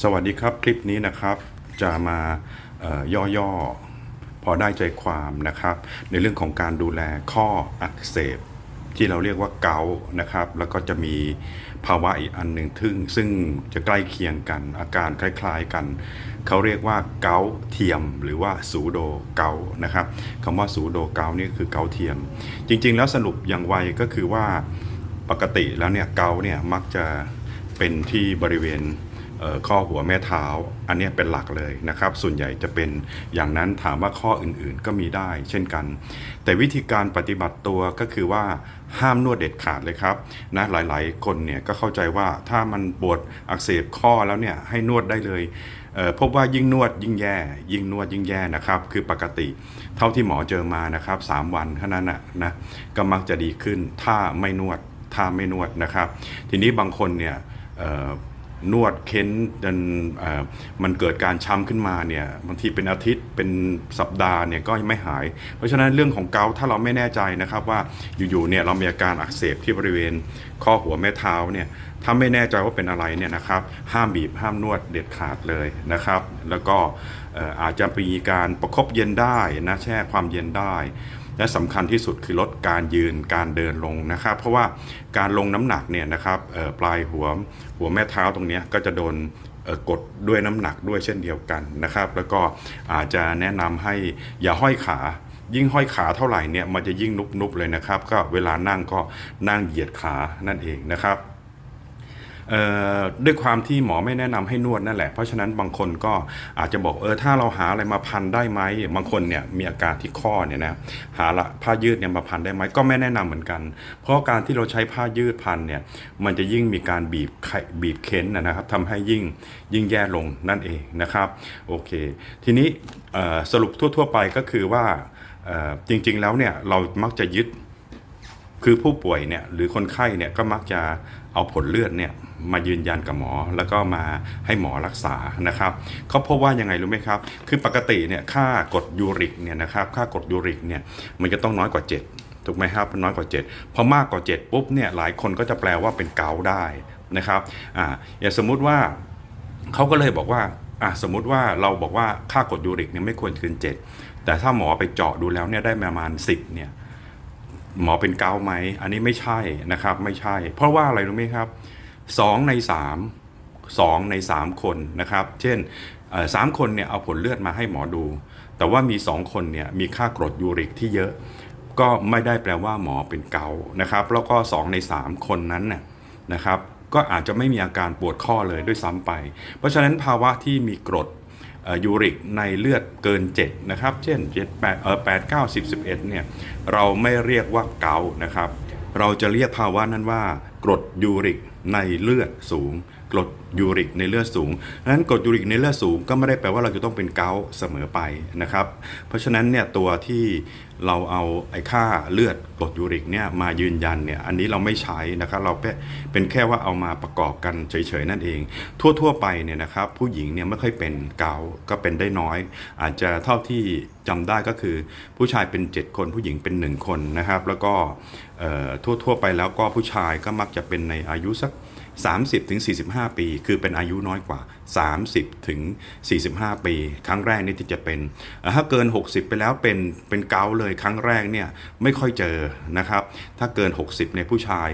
สวัสดีครับคลิปนี้นะครับจะมาเอ่อย่อๆ พอได้ใจความนะครับ ในเรื่องของการดูแลข้ออักเสบ ที่เราเรียกว่าเกาต์นะครับ แล้วก็จะมีภาวะอีกอันหนึ่งทึ่งซึ่งจะใกล้เคียงกันอาการคล้ายๆกัน เขาเรียกว่าเกาต์เทียม หรือว่าสูโดเกาต์นะครับคำว่าสูโดเกาต์นี่คือเกาต์เทียม จริงๆ แล้วสรุปอย่างไวก็คือว่าปกติแล้วเนี่ยเกาต์เนี่ยมักจะเป็นที่บริเวณ ข้อหัวแม่เท้า อันนี้เป็นหลักเลยนะครับ ส่วนใหญ่จะเป็นอย่างนั้นถามว่าข้ออื่นๆก็มีได้เช่นกัน แต่วิธีการปฏิบัติตัวก็คือว่าห้ามนวดเด็ดขาดเลยครับนะหลายๆ คนเนี่ยก็เข้าใจว่าถ้ามันปวดอักเสบข้อแล้วเนี่ยให้นวดได้เลยเพบว่ายิ่งนวดยิ่งแย่ ยิ่งนวดยิ่งแย่นะครับ คือปกติเท่าที่หมอเจอมานะครับสามวันเท่านั้นนะนะก็มักจะดีขึ้นถ้าไม่นวดถ้าไม่นวดนะครับ ทีนี้บางคนเนี่ย นวดเค้นจนมันเกิดการช้ำขึ้นมาเนี่ยบางทีเป็นอาทิตย์เป็นสัปดาห์เนี่ยก็ยังไม่หาย เพราะฉะนั้นเรื่องของเกาถ้าเราไม่แน่ใจนะครับว่าอยู่ๆเนี่ยเรามีอาการอักเสบที่บริเวณข้อหัวแม่เท้าเนี่ยถ้าไม่แน่ใจว่าเป็นอะไรเนี่ยนะครับห้ามบีบห้ามนวดเด็ดขาดเลยนะครับ แล้วก็อาจจะมีการประคบเย็นได้นะแช่ความเย็นได้ และสำคัญที่สุดคือลดการยืนการเดินลงนะครับ เพราะว่าการลงน้ำหนักเนี่ยนะครับปลายหัวหัวแม่เท้าตรงนี้ก็จะโดนกดด้วยน้ำหนักด้วยเช่นเดียวกันนะครับ แล้วก็อาจจะแนะนำให้อย่าห้อยขายิ่งห้อยขาเท่าไหร่เนี่ยมันจะยิ่งนุบๆเลยนะครับ ก็เวลานั่งก็นั่งเหยียดขานั่นเองนะครับ ด้วยความที่หมอไม่แนะนำให้นวดนั่นแหละ เพราะฉะนั้นบางคนก็อาจจะบอกเออถ้าเราหาอะไรมาพันได้ไหมบางคนเนี่ยมีอาการที่ข้อเนี่ยนะหาละผ้ายืดเนี่ยมาพันได้ไหมก็ไม่แนะนำเหมือนกัน เพราะการที่เราใช้ผ้ายืดพันเนี่ยมันจะยิ่งมีการบีบไขบีบเค้นนะครับทำให้ยิ่งยิ่งแย่ลงนั่นเองนะครับโอเค ทีนี้สรุปทั่ว ๆ ไปก็คือว่าจริง ๆ แล้วเนี่ยเรามักจะยึด คือผู้ป่วยเนี่ยหรือคนไข้เนี่ยก็มักจะเอาผลเลือดเนี่ยมายืนยันกับหมอแล้วก็มาให้หมอรักษานะครับเขาพบว่ายังไงรู้ไหมครับ คือปกติเนี่ยค่ากดยูริกเนี่ยนะครับค่ากดยูริกเนี่ยมันจะต้องน้อยกว่า 7 ถูกไหมครับน้อยกว่า 7 พอมากกว่า 7 ปุ๊บเนี่ยหลายคนก็จะแปลว่าเป็นเกาได้นะครับอ่าอย่างสมมุติว่าเขาก็เลยบอกว่าอะสมมุติว่าเราบอกว่าค่ากดยูริกเนี่ยไม่ควรเกิน 7 แต่ถ้าหมอไปเจาะดูแล้วเนี่ยได้ประมาณ 10เนี่ย หมอเป็นเกาไหม อันนี้ไม่ใช่นะครับ ไม่ใช่ เพราะว่าอะไรรู้ไหมครับสองในสามสองในสามคนนะครับ เช่นสามคนเนี่ยเอาผลเลือดมาให้หมอดู แต่ว่ามีสองคนเนี่ยมีค่ากรดยูริกที่เยอะ ก็ไม่ได้แปลว่าหมอเป็นเกานะครับ แล้วก็สองในสามคนนั้นน่ะนะครับ ก็อาจจะไม่มีอาการปวดข้อเลยด้วยซ้ำไป เพราะฉะนั้นภาวะที่มีกรด ยูริกในเลือดเกิน 7 นะครับ เช่น 7 8เอ่อ8 9 10 11เนี่ยเราไม่เรียกว่าเกานะครับ เราจะเรียกภาวะนั้นว่า กรดยูริกในเลือดสูง กรดยูริกในเลือดสูงนั้นกรดยูริกในเลือดสูงก็ไม่ได้แปลว่าเราจะต้องเป็นเกาเสมอไปนะครับ เพราะฉะนั้นเนี่ยตัวที่เราเอาไอ้ค่าเลือดกรดยูริกเนี่ยมายืนยันเนี่ยอันนี้เราไม่ใช้นะครับเราเป็นแค่ว่าเอามาประกอบกันเฉยๆนั่นเอง ทั่วๆไปเนี่ยนะครับผู้หญิงเนี่ยไม่ค่อยเป็นเกาก็เป็นได้น้อย อาจจะเท่าที่จำได้ก็คือผู้ชายเป็น 7 คนผู้หญิงเป็น 1 คนนะครับ แล้วก็ทั่วๆไปแล้วก็ผู้ชายก็มักจะเป็นในอายุสัก 30ถึง45 ปี คือเป็นอายุน้อยกว่า 30ถึง45 ปี ครั้งแรกนี่ที่จะเป็น ถ้าเกิน 60 ไปแล้วเป็นเป็นเกาเลยครั้งแรกเนี่ยไม่ค่อยเจอนะครับ ถ้าเกิน 60ในผู้ชาย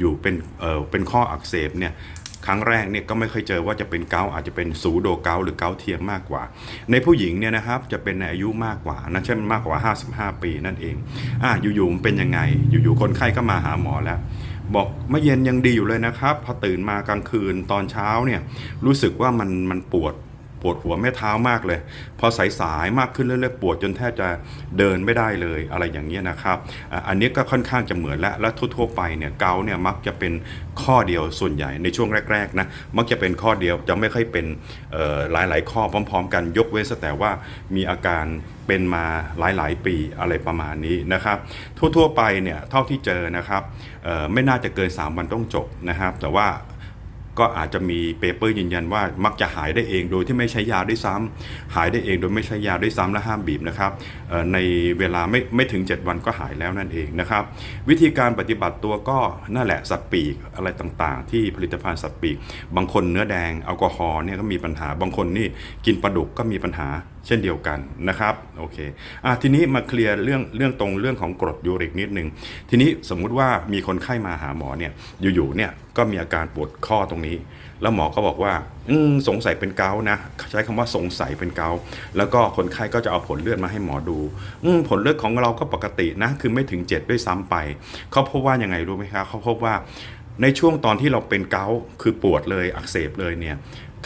อยู่ๆเป็นเอ่อเป็นข้ออักเสบเนี่ยครั้งแรกเนี่ยก็ไม่เคยเจอว่าจะเป็นเกาอาจจะเป็นสูโดเกาหรือเกาเทียมมากกว่า ในผู้หญิงเนี่ยนะครับจะเป็นในอายุมากกว่านะเช่นมากกว่า 55 ปีนั่นเองอะอยู่ๆมันเป็นยังไง อยู่ๆคนไข้ก็มาหาหมอแล้ว บอกเมื่อเย็นยังดีอยู่เลยนะครับ พอตื่นมากลางคืนตอนเช้าเนี่ยรู้สึกว่ามันมันปวด ปวดหัวแม่เท้ามากเลย พอสายๆมากขึ้นเรื่อยๆปวดจนแทบจะเดินไม่ได้เลยอะไรอย่างเงี้ยนะครับอันนี้ก็ค่อนข้างจะเหมือนและและทั่วๆไปเนี่ยเกาเนี่ยมักจะเป็นข้อเดียวส่วนใหญ่ในช่วงแรกๆนะมักจะเป็นข้อเดียวจะไม่ค่อยเป็นหลายๆ ข้อพร้อม ๆ กันยกเว้นแต่ว่ามีอาการเป็นมาหลายๆ ปีอะไรประมาณนี้นะครับ ทั่วๆไปเนี่ยเท่าที่เจอนะครับไม่น่าจะเกิน 3 วันต้องจบนะครับ แต่ว่า ก็อาจจะมีเปเปอร์ยืนยันว่ามักจะหายได้เองโดยที่ไม่ใช้ยาด้วยซ้ำหายได้เองโดยไม่ใช้ยาด้วยซ้ำและห้ามบีบนะครับในเวลาไม่ไม่ถึง 7 วันก็หายแล้วนั่นเองนะครับ วิธีการปฏิบัติตัวก็นั่นแหละสัตว์ปีกอะไรต่างๆ ที่ผลิตภัณฑ์สัตว์ปีก บางคนเนื้อแดงแอลกอฮอล์เนี่ยก็มีปัญหาบางคนนี่กินปลาดุกก็มีปัญหา เช่นเดียวกันนะครับโอเคอะทีนี้มาเคลียร์เรื่องเรื่องตรงเรื่องของกรดยูริกนิดนึง ทีนี้สมมุติว่ามีคนไข้มาหาหมอเนี่ยอยู่ๆเนี่ยก็มีอาการปวดข้อตรงนี้ แล้วหมอก็บอกว่า อืสงสัยเป็นเกาต์นะ ใช้คำว่าสงสัยเป็นเกา แล้วก็คนไข้ก็จะเอาผลเลือดมาให้หมอดู อืผลเลือดของเราก็ปกตินะ คือไม่ถึง 7 ด้วยซ้ำไปเขาพบว่ายังไงรู้ไหมครับเขาพบว่าในช่วงตอนที่เราเป็นเกาคือปวดเลยอักเสบเลยเนี่ย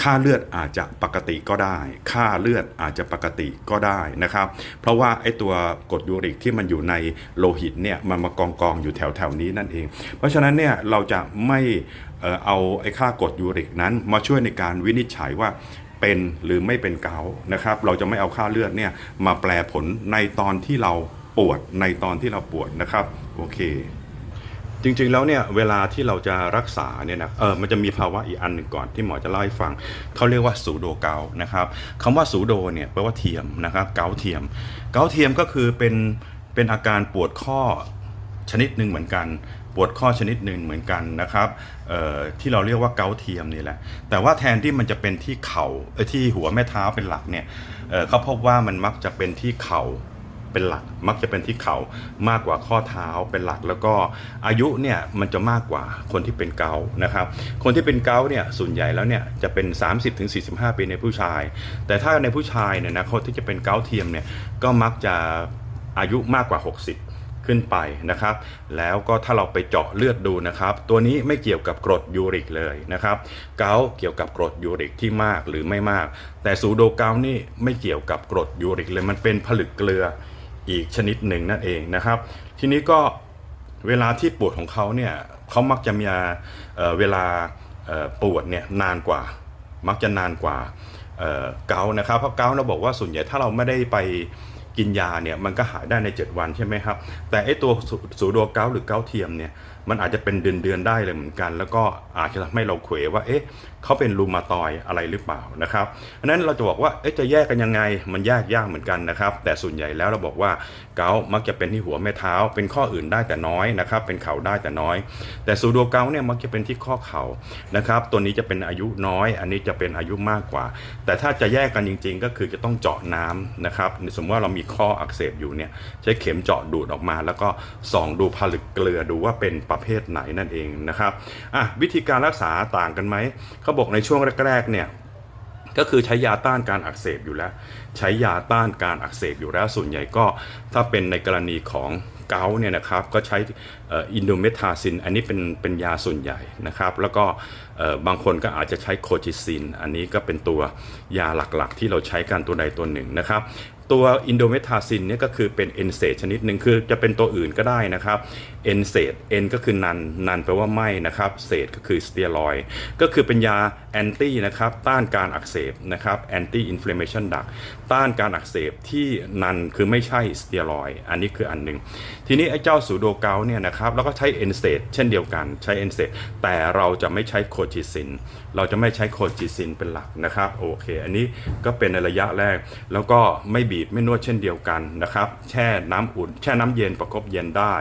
ค่าเลือดอาจจะปกติก็ได้ ค่าเลือดอาจจะปกติก็ได้นะครับ เพราะว่าไอ้ตัวกรดยูริกที่มันอยู่ในโลหิตเนี่ยมันมากองกองอยู่แถวแถวๆนี้นั่นเอง เพราะฉะนั้นเนี่ยเราจะไม่เอาไอ้ค่ากรดยูริกนั้นมาช่วยในการวินิจฉัยว่าเป็นหรือไม่เป็นเกาต์นะครับ เราจะไม่เอาค่าเลือดเนี่ยมาแปลผลในตอนที่เราปวดในตอนที่เราปวดนะครับ โอเค จริงๆแล้วเนี่ยเวลาที่เราจะรักษาเนี่ยนะเออมันจะมีภาวะอีกอันหนึ่งก่อนที่หมอจะเล่าให้ฟังเขาเรียกว่าสูโดเกานะครับคำว่าสูโดเนี่ยแปลว่าเทียมนะครับเกาเทียม เกาเทียมก็คือเป็นเป็นอาการปวดข้อชนิดหนึ่งเหมือนกัน ปวดข้อชนิดหนึ่งเหมือนกันนะครับเอ่อที่เราเรียกว่าเกาเทียมนี่แหละ แต่ว่าแทนที่มันจะเป็นที่เข่าเอ่อที่หัวแม่เท้าเป็นหลักเนี่ยเออเขาพบว่ามันมักจะเป็นที่เข่า เป็นหลัก มักจะเป็นที่เขา่ามากกว่าข้อเท้าเป็นหลัก แล้วก็อายุเนี่ยมันจะมากกว่าคนที่เป็นเกานะครับ คนที่เป็นเกาเนี่ยส่วนใหญ่แล้วเนี่ยจะเป็น 30-45 ปีในผู้ชาย แต่ถ้าในผู้ชายเนี่ยนะคนที่จะเป็นเกาเทียมเนี่ยก็มักจะอายุมากกว่า 60ขึ้นไปนะครับ แล้วก็ถ้าเราไปเจาะเลือดดูนะครับ ตัวนี้ไม่เกี่ยวกับกรดยูริกเลยนะครับ เกาเกี่ยวกับกรดยูริกที่มากหรือไม่มาก แต่ซูโดเกานี่ไม่เกี่ยวกับกรดยูริกเลย มันเป็นผลึกเกลือ อีกชนิดหนึ่งนั่นเองนะครับ ทีนี้ก็เวลาที่ปวดของเขาเนี่ยเขามักจะมีเเวลาปวดเนี่ยนานกว่า มักจะนานกว่าเกาต์นะครับเพราะเกาต์เราบอกว่าส่วนใหญ่ถ้าเราไม่ได้ไปกินยาเนี่ยมันก็หายได้ใน 7 วันใช่ไหมครับ แต่ไอตัวสูสูโดเกาต์หรือเกาต์เทียมเนี่ย มันอาจจะเป็นเดือนเดือนได้เลยเหมือนกัน แล้วก็อาจจะทำให้เราเขวว่าเอ๊ะเขาเป็นรูมาตอยอะไรหรือเปล่านะครับอันนั้นเราจะบอกว่าเอ๊ะจะแยกกันยังไงมันแยกยากเหมือนกันนะครับ แต่ส่วนใหญ่แล้วเราบอกว่าเกาต์มักจะเป็นที่หัวแม่เท้า เป็นข้ออื่นได้แต่น้อยนะครับ เป็นเข่าได้แต่น้อย แต่ซูโดเกาต์เนี่ยมักจะเป็นที่ข้อเข่านะครับ ตัวนี้จะเป็นอายุน้อย อันนี้จะเป็นอายุมากกว่า แต่ถ้าจะแยกกันจริง ๆ ก็คือจะต้องเจาะน้ำนะครับสมมติว่าเรามีข้ออักเสบอยู่เนี่ยใช้เข็มเจาะดูดออกมา แล้วก็ส่องดูผลึกเกลือดูว่าเป็นประเภทไหนนั่นเองนะครับอะวิธีการรักษาต่างกันไหมเขาบอกในช่วงแรกๆเนี่ยก็คือใช้ยาต้านการอักเสบอยู่แล้ว ใช้ยาต้านการอักเสบอยู่แล้วส่วนใหญ่ก็ถ้าเป็นในกรณีของเกาเนี่ยนะครับก็ใช้อินโดเมทาซิน อันนี้เป็นเป็นยาส่วนใหญ่นะครับ แล้วก็บางคนก็อาจจะใช้โคจิซิน อันนี้ก็เป็นตัวยาหลักๆ ที่เราใช้กันตัวใดตัวหนึ่งนะครับ ตัวอินโดเมทาซินเนี่ยก็คือเป็นเอนเซชนิดหนึ่งคือจะเป็นตัวอื่นก็ได้นะครับเอนเซตเอนก็คือนันนันแปลว่าไม่นะครับเซตก็คือสเตียรอยก็คือเป็นยาแอนตี้นะครับต้านการอักเสบนะครับแอนตี้อินฟลามเมชันดักต้านการอักเสบที่นันคือไม่ใช่สเตียรอยอันนี้คืออันหนึ่งทีนี้ไอ้เจ้าสูโดเกาเนี่ยนะครับแล้วก็ใช้เอนเซตเช่นเดียวกันใช้เอนเซตแต่เราจะไม่ใช้โคจิซินเราจะไม่ใช้โคจิซินเป็นหลักนะครับโอเค อันนี้ก็เป็นในระยะแรกแล้วก็ไม่บีบไม่นวดเช่นเดียวกันนะครับ แช่น้ำอุ่น แช่น้ำเย็นประคบเย็นได้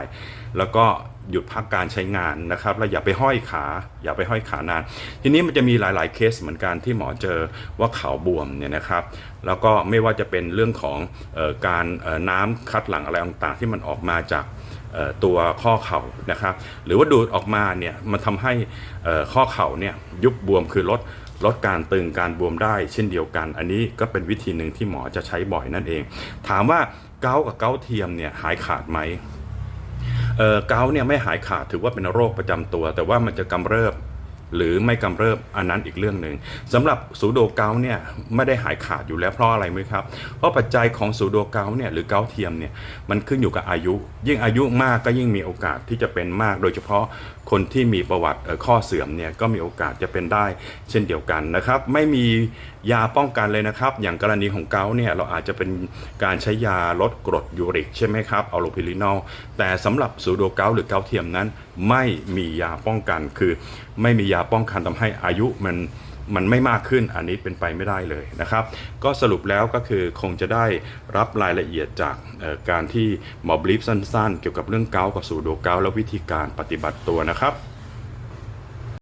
แล้วก็หยุดพักการใช้งานนะครับ แล้วอย่าไปห้อยขา อย่าไปห้อยขานาน ทีนี้มันจะมีหลาย ๆ เคสเหมือนกันที่หมอเจอว่าเขาบวมเนี่ยนะครับ แล้วก็ไม่ว่าจะเป็นเรื่องของออการน้ำคัดหลั่งอะไรต่างๆ ที่มันออกมาจากตัวข้อเข่านะครับ หรือว่าดูดออกมาเนี่ยมันทำให้ข้อเข่าเนี่ยยุบบวมคือลด ลดการตึงการบวมได้เช่นเดียวกัน อันนี้ก็เป็นวิธีหนึ่งที่หมอจะใช้บ่อยนั่นเอง ถามว่าเกากับเกาเทียมเนี่ยหายขาดไหมเออเกาเนี่ยไม่หายขาดถือว่าเป็นโรคประจำตัว แต่ว่ามันจะกำเริบ หรือไม่กำเริบอันนั้นอีกเรื่องหนึ่งสำหรับสูโดเกาเนี่ยไม่ได้หายขาดอยู่แล้วเพราะอะไรไหมครับ เพราะปัจจัยของสูโดเกาเนี่ยหรือเกาเทียมเนี่ยมันขึ้นอยู่กับอายุ ยิ่งอายุมากก็ยิ่งมีโอกาสที่จะเป็นมาก โดยเฉพาะคนที่มีประวัติเอ่อข้อเสื่อมเนี่ยก็มีโอกาสจะเป็นได้ เช่นเดียวกันนะครับ ไม่มียาป้องกันเลยนะครับ อย่างกรณีของเกาเนี่ยเราอาจจะเป็นการใช้ยาลดกรดยูริกใช่ไหมครับอะโลพิลินอลแต่สำหรับสูโดเกาหรือเกาเทียมนั้น ไม่มียาป้องกันคือไม่มียาาป้องกันทำให้อายุมันมันไม่มากขึ้นอันนี้เป็นไปไม่ได้เลยนะครับ ก็สรุปแล้วก็คือคงจะได้รับรายละเอียดจากการที่หมอบลิฟสั้นๆ เกี่ยวกับเรื่องเกากับสูโดเกาและวิธีการปฏิบัติตัวนะครับ